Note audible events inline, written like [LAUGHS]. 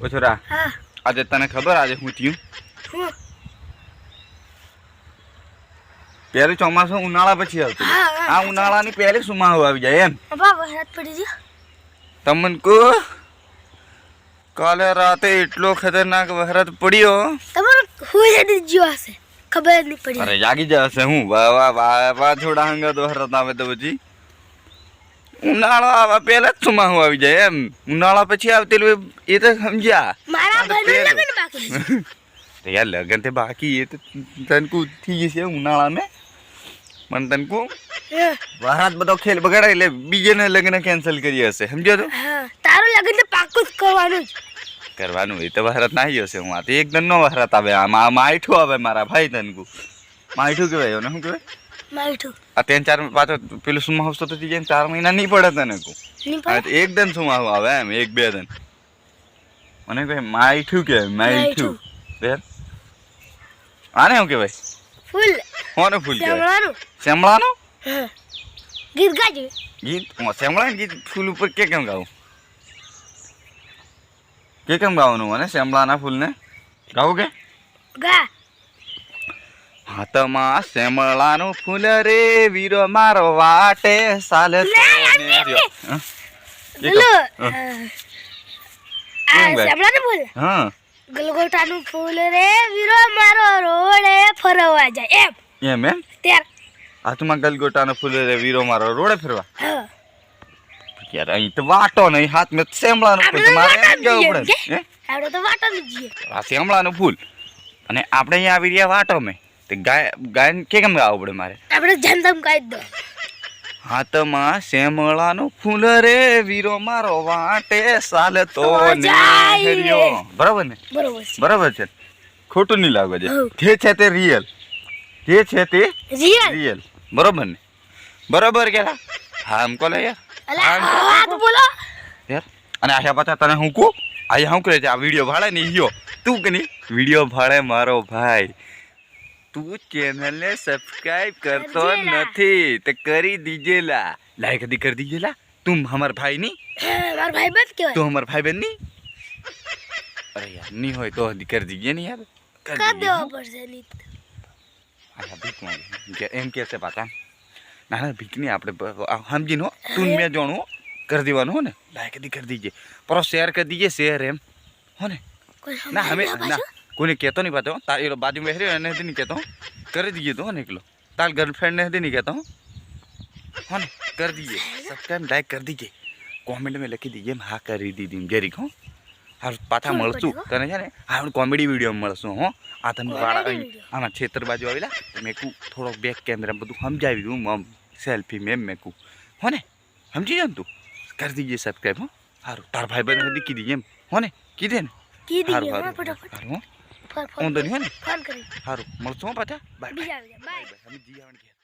ઓ છોરા હા. આજે તને ખબર આજે હું થયું? પહેલું ચોમાસું ઉનાળા પછી આવતું. આ ઉનાળાની પહેલી સુમાહુ આવી જાય એમ. વરસાદ પડી ગયો. તમને કો? કાલે રાતે એટલો ખતરનાક વરસાદ પડ્યો. ખબર નહીં પડી. અરે જાગી જશે હું. વાહ વાહ વાહ છોડા હંગત વરસાદ આવે તો પછી. ઉનાળો આવે પહેલા જ સુમાહુ આવી જાય એમ. ઉનાળા પછી આવતેલું એ તો સમજ્યા. આ [LAUGHS] યાર લગન તે બાકી એ તો તનકુ થઈ જશે ઉનાળા મેં મને તનકુ વરાત બધો ખેલ બગાડે એટલે બીજેને લગ્ન કેન્સલ કરી હશે. સમજો તો? તારું લગ્ન તો પાક્કું જ કરવાનું કરવાનું એ તો વરસાદ નાહી હશે. હું આ તો એકદમ નો વરસાદ આવે. આમાં માઠું આવે મારા ભાઈ તનકુ. માઠું કહેવાય એને શું કહેવાય? આ ત્રણ ચાર પાછો પેલું સુમાહુ તો જાય ચાર મહિના નહીં પડે તને હવે પડે? તો આવે એમ એક બે દન. મને કહે માઠું બેન આને શું કહેવાય? ફૂલ. કોને ફૂલ કહેવાય? શેમળાનું. ગીત ગાજો. ગીત? શેમળા ગીત ફૂલ ઉપર કે કેમ ગાવું? કે કેમ ગાવાનું મને શેમળાના ફૂલને? ગાવું કે? ગા. હાથમાં શેમળાનું ફૂલ રે વીરો મારો વાટે સાલે ગલગોટાનું ફૂલ રે વીરો મારો રોડે ફરવા જાય. એમ. એમ એમ? હાથમાં ગલગોટાનું ફૂલ રે વીરો મારો રોડે ફરવા? યાર અહીં તો વાટો નહીં હાથ મેં શેમળાનું ફૂલ. તો મારે એમ પડે. આપણે તો વાટો જ શેમળાનું ફૂલ. અને આપણે અહીંયા આવી રહ્યા વાટો મેં તે ગાય ગાયન કે કેમ ગાવું પડે મારે? આપણે જનતમ ગાઈ દો. હાથમાં શેમળાનું ફૂલ રે વીરો મારો વાટે સાલ તો નેહર્યો. બરાબર ને? બરોબર છે. બરાબર છે. ખોટું નહીં લાગે છે જે છે તે રિયલ જે છે તે રિયલ બરોબર ને? બરોબર કે હા એમ કોલે યાર. બોલો. યાર અને આશા પાછા તને હું કહું? આ હું કરે છે આ વીડિયો ભાડે ને યો તું કે નહીં? વીડિયો ભાડે મારો ભાઈ. તું ચેનલને સબસ્ક્રાઇબ કરતો કરજેલા. નથી. તો કરી દીજેલા. લાઈક દી કરી દીજેલા? તું હમાર ભાઈ નહીં હા, મારો ભાઈ બંધ કહેવાય. તું હમાર ભાઈ બહેન નહીં અરે યાર નહીં હોય તો હજી કરી દીજે ને યાર. કરી કર દીજે, દેવો હો. પડશે નહીં તો. આયા ભીખ માંગે. કે એમ કે છે પાછા. ના ના ભીખ નહીં આપણે બ- આ સમજીને હો. તું ને મેં જાણું હો. કરી દેવાનું હો ને. લાઈક દી કરી દીજે. પર શેર કરી દીજે શેર એમ. હો ને. કોઈ ના અમે સમજાય ના પાછું? કોઈને કહેતો નહીં પાછો તાર એલો બાજુ બેહર્યો એને નહીં કહેતો કરી દીજે તો હો ને એકલો. તાર ગર્લફ્રેન્ડ ને નહીં કહેતો હો. ને કરી દીજે. સબસ્ક્રાઈબ લાઈક કરી દીજે. કોમેન્ટ में લખી દીજે હા કરી દીધી જરીક હો. હા પાછા ખબર મળશું. પડી હો. તને છે ને હા કોમેડી વીડિયો મળશું હો. આ તમે Comedy વાળા video. આમાં છેતર બાજુ આવેલા તો મેં કહું થોડોક બેક કેમેરા બધું સમજાવી દઉં આમ સેલ્ફી મેમ મેં કહું હો ને સમજી જાય ને તું? કરી દીજે સબસ્ક્રાઈબ હો. સારું તાર ભાઈ બહેન હતી કીધી એમ. હો ને કીધે ને? કીધી સારું ગયો, હા, સારું ફટાફટ. સારું હો. ફોન ફોન વાંધો નહીં હો ને? ફોન કરી. સારું મળશું પાછા. Bye bye. બાય. અમે જી આવણ ઘેર.